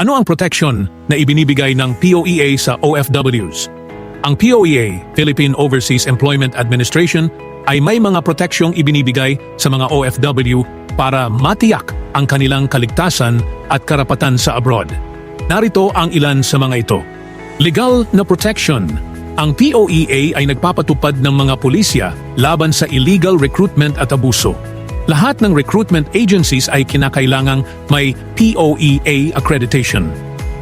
Ano ang protection na ibinibigay ng POEA sa OFWs? Ang POEA, Philippine Overseas Employment Administration, ay may mga proteksyong ibinibigay sa mga OFW para matiyak ang kanilang kaligtasan at karapatan sa abroad. Narito ang ilan sa mga ito. Legal na protection. Ang POEA ay nagpapatupad ng mga pulisya laban sa illegal recruitment at abuso. Lahat ng recruitment agencies ay kinakailangang may POEA accreditation.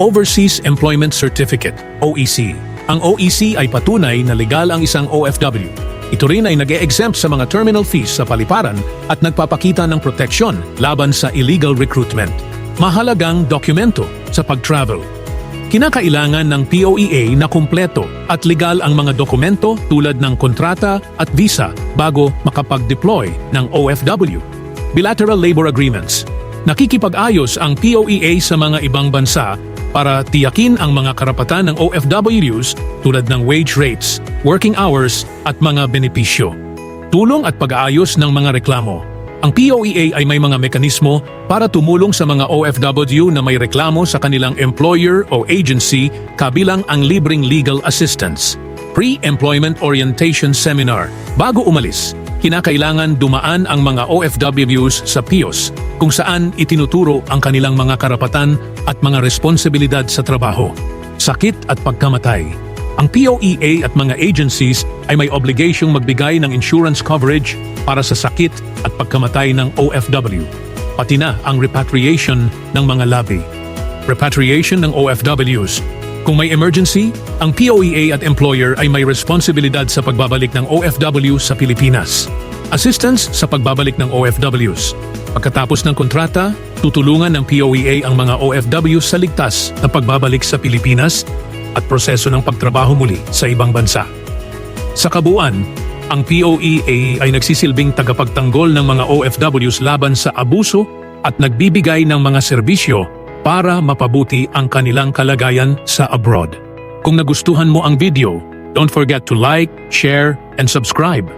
Overseas Employment Certificate, OEC. Ang OEC ay patunay na legal ang isang OFW. Ito rin ay nag exempt sa mga terminal fees sa paliparan at nagpapakita ng proteksyon laban sa illegal recruitment. Mahalagang dokumento sa pag-travel. Kinakailangan ng POEA na kumpleto at legal ang mga dokumento tulad ng kontrata at visa bago makapag-deploy ng OFW. Bilateral labor agreements. Nakikipag-ayos ang POEA sa mga ibang bansa para tiyakin ang mga karapatan ng OFWs tulad ng wage rates, working hours at mga benepisyo. Tulong at pag-aayos ng mga reklamo. Ang POEA ay may mga mekanismo para tumulong sa mga OFW na may reklamo sa kanilang employer o agency kabilang ang libreng legal assistance. Pre-Employment Orientation Seminar. Bago umalis, kinakailangan dumaan ang mga OFWs sa PIOS kung saan itinuturo ang kanilang mga karapatan at mga responsibilidad sa trabaho. Sakit at pagkamatay. Ang POEA at mga agencies ay may obligasyong magbigay ng insurance coverage para sa sakit at pagkamatay ng OFW, pati na ang repatriation ng mga labi. Repatriation ng OFWs. Kung may emergency, ang POEA at employer ay may responsibilidad sa pagbabalik ng OFW sa Pilipinas. Assistance sa pagbabalik ng OFWs. Pagkatapos ng kontrata, tutulungan ng POEA ang mga OFW sa ligtas na pagbabalik sa Pilipinas at proseso ng pagtrabaho muli sa ibang bansa. Sa kabuuan, ang POEA ay nagsisilbing tagapagtanggol ng mga OFWs laban sa abuso at nagbibigay ng mga serbisyo para mapabuti ang kanilang kalagayan sa abroad. Kung nagustuhan mo ang video, don't forget to like, share, and subscribe.